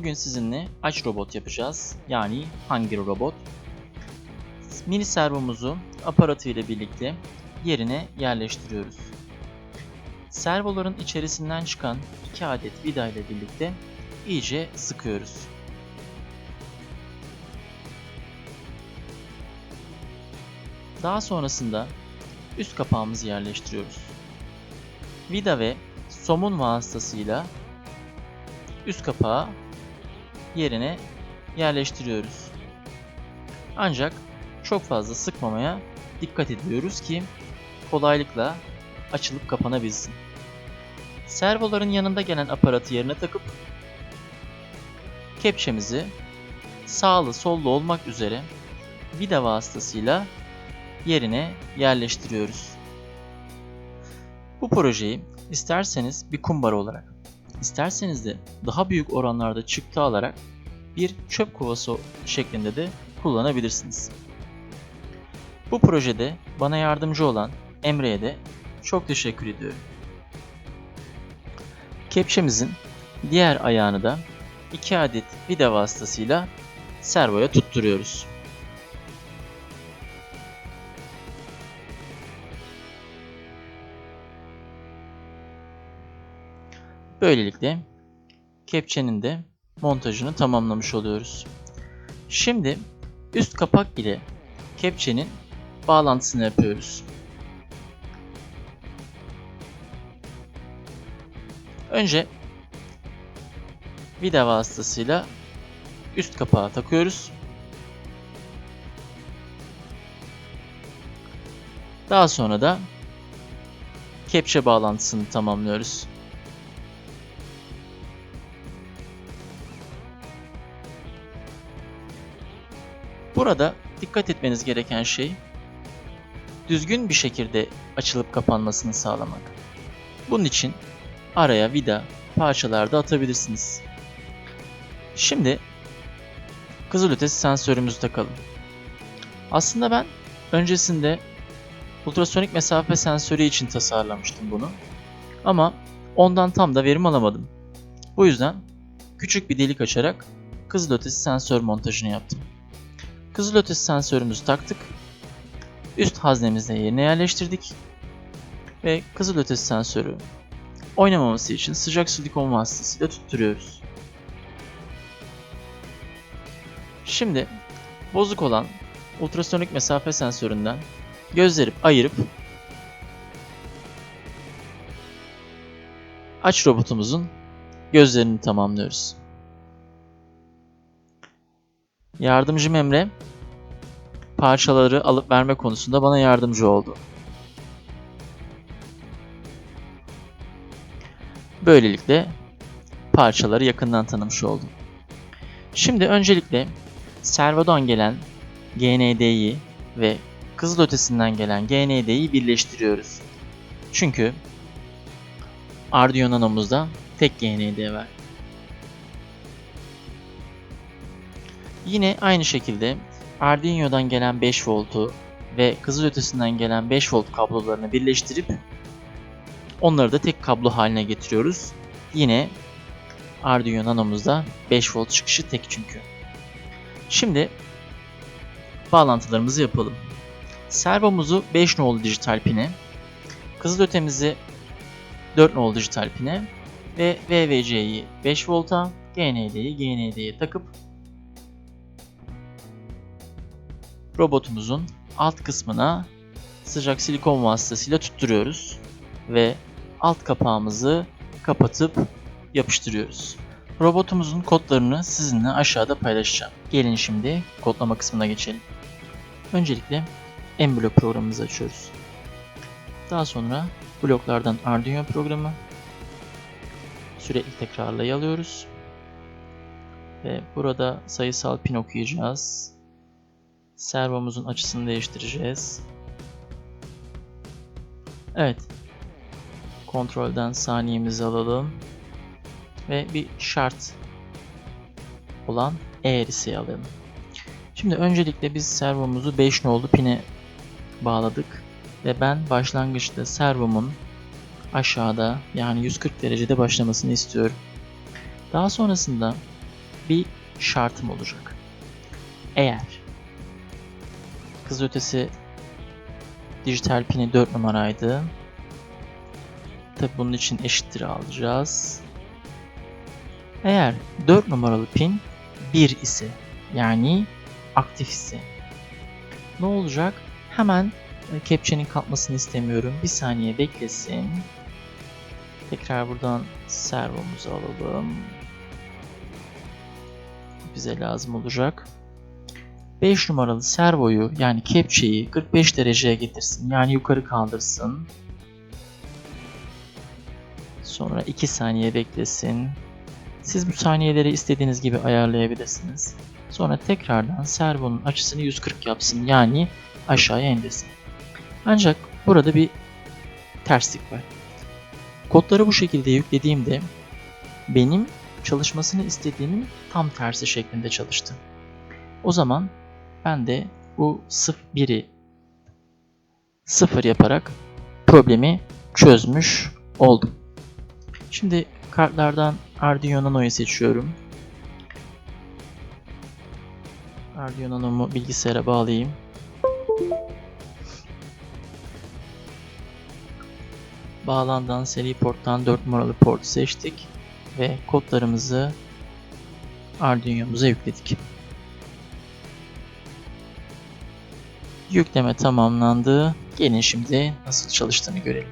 Bugün sizinle aç robot yapacağız. Yani hangi robot? Mini servomuzu aparatı ile birlikte yerine yerleştiriyoruz. Servoların içerisinden çıkan 2 adet vida ile birlikte iyice sıkıyoruz. Daha sonrasında üst kapağımızı yerleştiriyoruz. Vida ve somun vasıtasıyla üst kapağı yerine yerleştiriyoruz. Ancak çok fazla sıkmamaya dikkat ediyoruz ki kolaylıkla açılıp kapanabilsin. Servoların yanında gelen aparatı yerine takıp kepçemizi sağlı sollu olmak üzere vida vasıtasıyla yerine yerleştiriyoruz. Bu projeyi isterseniz bir kumbara olarak, isterseniz de daha büyük oranlarda çıktı alarak bir çöp kovası şeklinde de kullanabilirsiniz. Bu projede bana yardımcı olan Emre'ye de çok teşekkür ediyorum. Kepçemizin diğer ayağını da 2 adet vida vasıtasıyla servoya tutturuyoruz. Böylelikle kepçenin de montajını tamamlamış oluyoruz. Şimdi üst kapak ile kepçenin bağlantısını yapıyoruz. Önce vida vasıtasıyla üst kapağı takıyoruz. Daha sonra da kepçe bağlantısını tamamlıyoruz. Burada dikkat etmeniz gereken şey düzgün bir şekilde açılıp kapanmasını sağlamak. Bunun için araya vida parçalar da atabilirsiniz. Şimdi kızılötesi sensörümüzü takalım. Aslında ben öncesinde ultrasonik mesafe sensörü için tasarlamıştım bunu. Ama ondan tam da verim alamadım. Bu yüzden küçük bir delik açarak kızılötesi sensör montajını yaptım. Kızılötesi sensörümüzü taktık. Üst haznemizi yerine yerleştirdik. Ve kızılötesi sensörü oynamaması için sıcak silikon vasıtasıyla tutturuyoruz. Şimdi bozuk olan ultrasonik mesafe sensöründen gözleri ayırıp aç robotumuzun gözlerini tamamlıyoruz. Yardımcım Emre parçaları alıp verme konusunda bana yardımcı oldu. Böylelikle parçaları yakından tanımış oldum. Şimdi öncelikle servodan gelen GND'yi ve kızılötesinden gelen GND'yi birleştiriyoruz. Çünkü Arduino Nano'muzda tek GND var. Yine aynı şekilde Arduino'dan gelen 5 voltu ve kızılötesinden gelen 5 volt kablolarını birleştirip onları da tek kablo haline getiriyoruz. Yine Arduino Nano'muzda 5 volt çıkışı tek çünkü. Şimdi bağlantılarımızı yapalım. Servomuzu 5 nolu dijital pine, kızılötemizi 4 nolu dijital pine ve VVC'yi 5 volta, GND'yi GND'ye takıp robotumuzun alt kısmına sıcak silikon vasıtasıyla tutturuyoruz ve alt kapağımızı kapatıp yapıştırıyoruz. Robotumuzun kodlarını sizinle aşağıda paylaşacağım. Gelin şimdi kodlama kısmına geçelim. Öncelikle Emblock programımızı açıyoruz. Daha sonra bloklardan Arduino programı sürekli tekrarlayı alıyoruz. Ve burada sayısal pin okuyacağız. Servomuzun açısını değiştireceğiz. Evet. Kontrolden saniyemizi alalım. Ve bir şart olan eğrisi alalım. Şimdi öncelikle biz servomuzu 5 nolu pine bağladık. Ve ben başlangıçta servomun aşağıda yani 140 derecede başlamasını istiyorum. Daha sonrasında bir şartım olacak. Eğer kız ötesi dijital pini 4 numaraydı. Tabi bunun için eşittir alacağız. Eğer 4 numaralı pin 1 ise yani aktif ise ne olacak? Hemen kepçenin kalkmasını istemiyorum. Bir saniye beklesin. Tekrar buradan servomuzu alalım. Bize lazım olacak. 5 numaralı servoyu yani kepçeyi 45 dereceye getirsin. Yani yukarı kaldırsın. Sonra 2 saniye beklesin. Siz bu saniyeleri istediğiniz gibi ayarlayabilirsiniz. Sonra tekrardan servonun açısını 140 yapsın. Yani aşağıya indirsin. Ancak burada bir terslik var. Kodları bu şekilde yüklediğimde benim çalışmasını istediğimin tam tersi şeklinde çalıştı. O zaman ben de bu 1'i 0 yaparak problemi çözmüş oldum. Şimdi kartlardan Arduino Nano'yu seçiyorum. Arduino Nano'mu bilgisayara bağlayayım. Bağlandan seri porttan 4 numaralı portu seçtik ve kodlarımızı Arduino'muza yükledik. Yükleme tamamlandı. Gelin şimdi nasıl çalıştığını görelim.